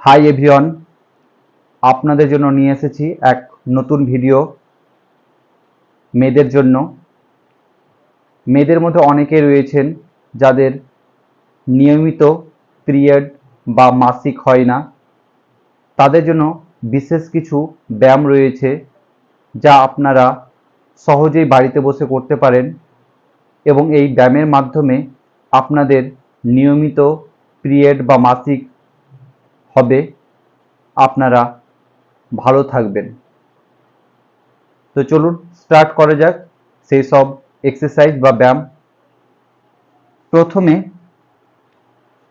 Hi everyone, আপনাদের জন্য নিয়ে এসেছি এক নতুন ভিডিও মেয়েদের জন্য। মেয়েদের মধ্যে অনেকে রয়েছেন যাদের নিয়মিত পিরিয়ড বা মাসিক হয় না। তাদের জন্য বিশেষ কিছু ব্যায়াম রয়েছে যা আপনারা সহজেই বাড়িতে বসে করতে পারেন এবং এই ব্যায়ামের মাধ্যমে আপনাদের নিয়মিত পিরিয়ড বা মাসিক হবে। আপনারা ভালো থাকবেন। তো চলুন স্টার্ট করা যাক। সেই সব এক্সারসাইজ বা ব্যায়াম। প্রথমে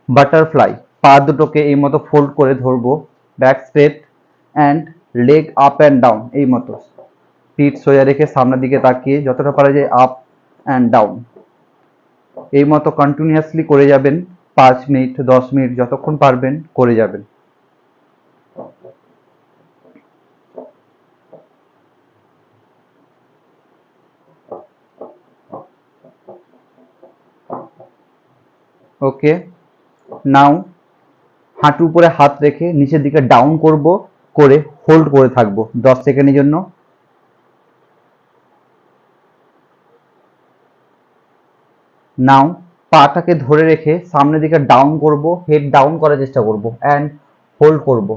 বাটারফ্লাই পা দুটোকে এই মতো ফোল্ড করে ধরবো। Back straight and leg up and down এই মতো। পিঠ সোজা রেখে সামনের দিকে তাকিয়ে যতটা পারা যায় আপ অ্যান্ড ডাউন এই মতো কন্টিনিউয়াসলি করে যাবেন। পাঁচ মিনিট, দশ মিনিট যতক্ষণ পারবেন, করে যাবেন। ওকে নাও হাঁটু উপরে হাত রেখে নিচের দিকে ডাউন করব, করে হোল্ড করে থাকব দশ সেকেন্ডের জন্য। নাও পাটাকে ধরে রেখে সামনের দিকে ডাউন করব হেড ডাউন করার চেষ্টা করব অ্যান্ড হোল্ড করব।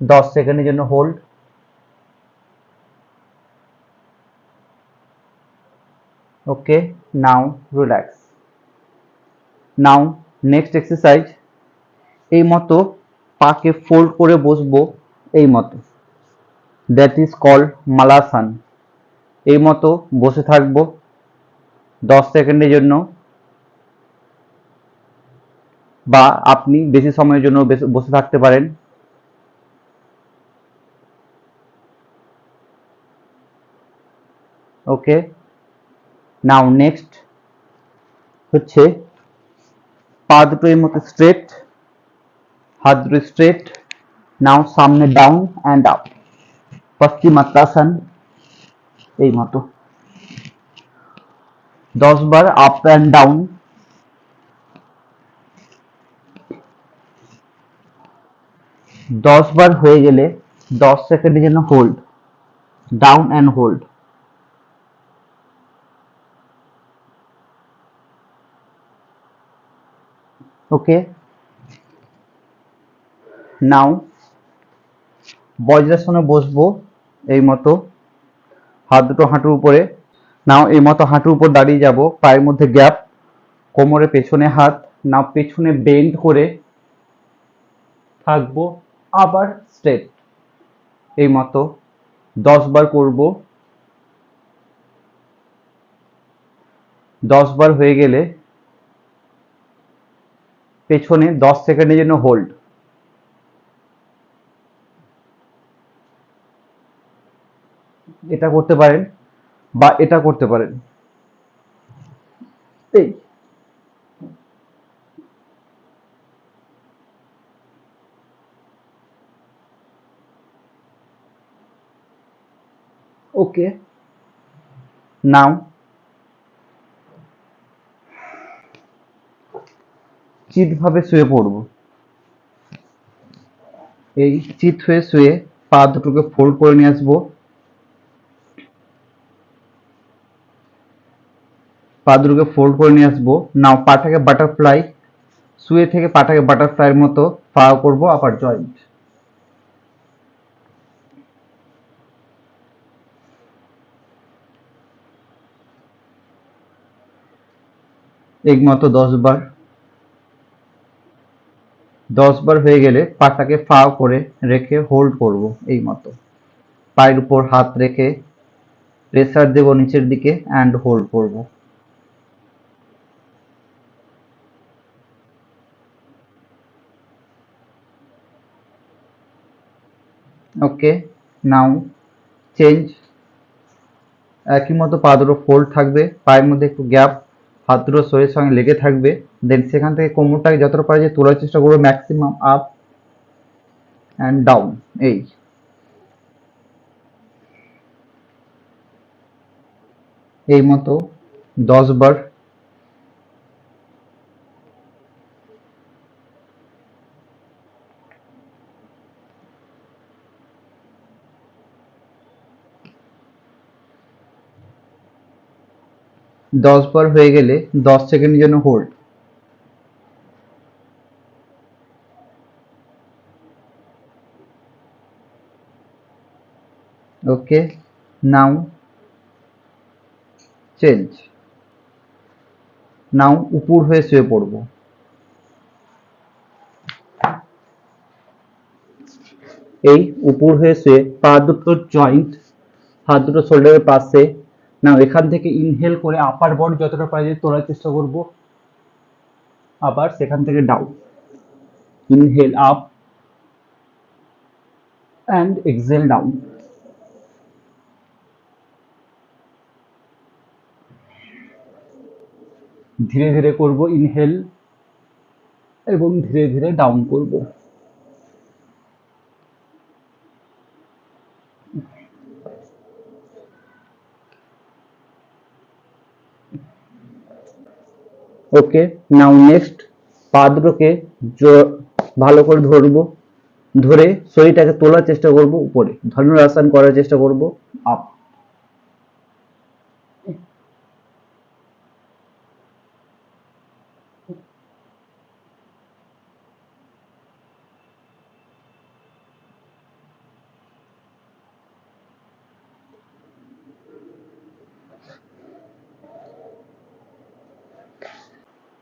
দশ সেকেন্ডের জন্য hold okay now relax now next exercise এই মতো পাকে ফোল্ড করে বসবো এই মতো। দ্যাট ইজ কল্ড মালাসান এই মতো বসে থাকব দশ সেকেন্ডের জন্য। বা আপনি বেশি সময়ের জন্য বসে থাকতে পারেন। ওকে নাও নেক্সট হচ্ছে পা দুটো এই মতো স্ট্রেট হাত দুটো স্ট্রেট নাও সামনে ডাউন অ্যান্ড আপ পশ্চিমাত্তাসন এই মতো দশ বার আপ অ্যান্ড ডাউন দশ বার হয়ে গেলে দশ সেকেন্ডের জন্য hold down and hold okay now বজ্রাসনে বসবো এই মতো। হাত দুটো হাঁটুর উপরে। নাও এই মতো হাঁটুর উপর দাঁড়িয়ে যাব। পায়ের মধ্যে গ্যাপ কোমরে পেছনে হাত। নাও পেছনে বেন্ড করে থাকব আবার স্ট্রেট এই মতো দশ বার করব। দশ বার হয়ে গেলে পেছনে দশ সেকেন্ডের জন্য হোল্ড এটা করতে পারেন বা এটা করতে পারেন। এই। ওকে নাও চিতভাবে শুয়ে পড়ব। এই চিত হয়ে শুয়ে পা দুটোকে ফোল্ড করে নিয়ে আসব। পা দুটোকে ফোল্ড করে নিয়ে আসব। নাও পাটাকে বাটারফ্লাই শুয়ে থেকে পাটাকে বাটারফ্লাইয়ের মতো পা করব আপার জয়েন্ট এই মতো দশ বার। দশ বার হয়ে গেলে পাটাকে ফা করে রেখে হোল্ড করব এই মতো। পায়ের উপর হাত রেখে প্রেসার দেব নিচের দিকে অ্যান্ড হোল্ড করব। ওকে নাও চেঞ্জ একই মতো পা দুটো ফোল্ড থাকবে, পায়ের মধ্যে একটু গ্যাপ হাত দুটো শরীরের সঙ্গে লেগে থাকবে। দেন সেখান থেকে কোমরটাকে যতটা পারে যে তোলার চেষ্টা করবে ম্যাক্সিমাম আপ অ্যান্ড ডাউন এই। এই মতো দশ বার দশ বার হয়ে গেলে দশ সেকেন্ডের জন্য হোল্ড ওকে নাও চেঞ্জ নাও উপর হয়ে শুয়ে পড়ব। এই উপর হয়ে শুয়ে পা দুটো জয়েন্ট হাত দুটো শোল্ডারের পাশে না এখান থেকে ইনহেল করে আপার বডি যতটা পারা যায় তোলার চেষ্টা করব। আবার সেখান থেকে down inhale up and exhale down ধীরে ধীরে করব ইনহেল এবং ধীরে ধীরে ডাউন করব। ওকে, নাও নেক্সট পা ভালো করে ধরবো, ধরে শরীরটাকে তোলার চেষ্টা করব উপরে, ধনুরাসন করার চেষ্টা করব, আপ।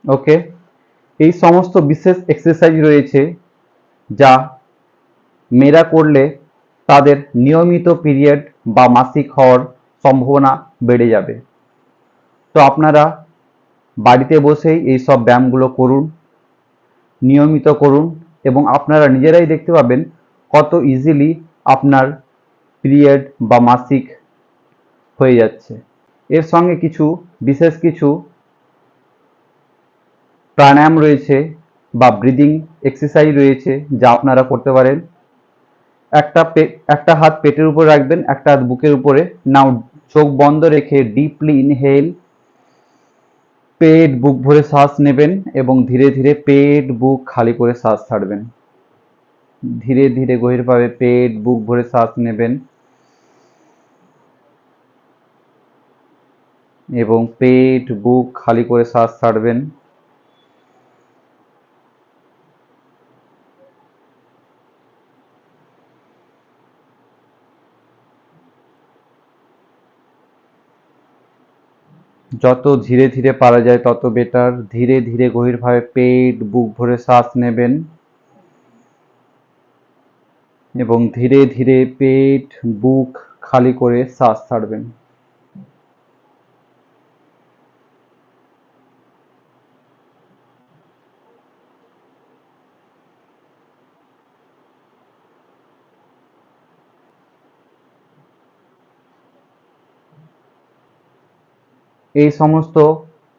ওকে এই সমস্ত বিশেষ এক্সারসাইজ রয়েছে যা মেয়েরা করলে তাদের নিয়মিত পিরিয়ড বা মাসিক হওয়ার সম্ভাবনা বেড়ে যাবে। তো আপনারা বাড়িতে বসেই এই সব ব্যায়ামগুলো করুন, নিয়মিত করুন এবং আপনারা নিজেরাই দেখতে পাবেন কত ইজিলি আপনার পিরিয়ড বা মাসিক হয়ে যাচ্ছে। এর সঙ্গে কিছু, বিশেষ কিছু প্রাণায়াম রয়েছে বা ব্রিদিং এক্সারসাইজ রয়েছে, যা আপনারা করতে পারেন। একটা একটা হাত পেটের উপর রাখবেন, একটা হাত বুকের উপরে। নাও চোখ বন্ধ রেখে ডিপলি ইনহেল পেট, বুক ভরে শ্বাস নেবেন এবং ধীরে ধীরে পেট, বুক খালি করে শ্বাস ছাড়বেন। ধীরে ধীরে গভীরভাবে পেট, বুক ভরে শ্বাস নেবেন। এবং পেট, বুক খালি করে শ্বাস ছাড়বেন। যত ধীরে ধীরে পারা যায়, তত বেটার ধীরে ধীরে গভীরভাবে পেট, বুক ভরে শ্বাস নেবেন। এবং ধীরে ধীরে পেট, বুক খালি করে শ্বাস ছাড়বেন। এই সমস্ত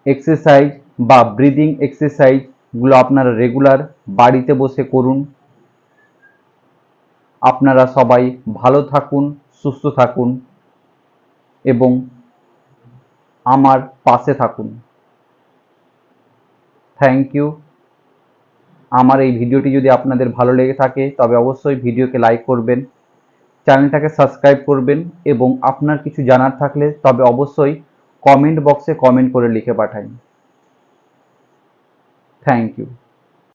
এক্সারসাইজ বা ব্রিদিং এক্সারসাইজগুলো আপনারা রেগুলার বাড়িতে বসে করুন। আপনারা সবাই ভালো থাকুন, সুস্থ থাকুন এবং আমার পাশে থাকুন। থ্যাংক ইউ আমার এই ভিডিওটি যদি আপনাদের ভালো লেগে থাকে, তবে অবশ্যই ভিডিওকে লাইক করবেন চ্যানেলটাকে সাবস্ক্রাইব করবেন এবং আপনার কিছু জানার থাকলে তবে অবশ্যই কমেন্ট বক্সে কমেন্ট করে লিখে পাঠান থ্যাংক ইউ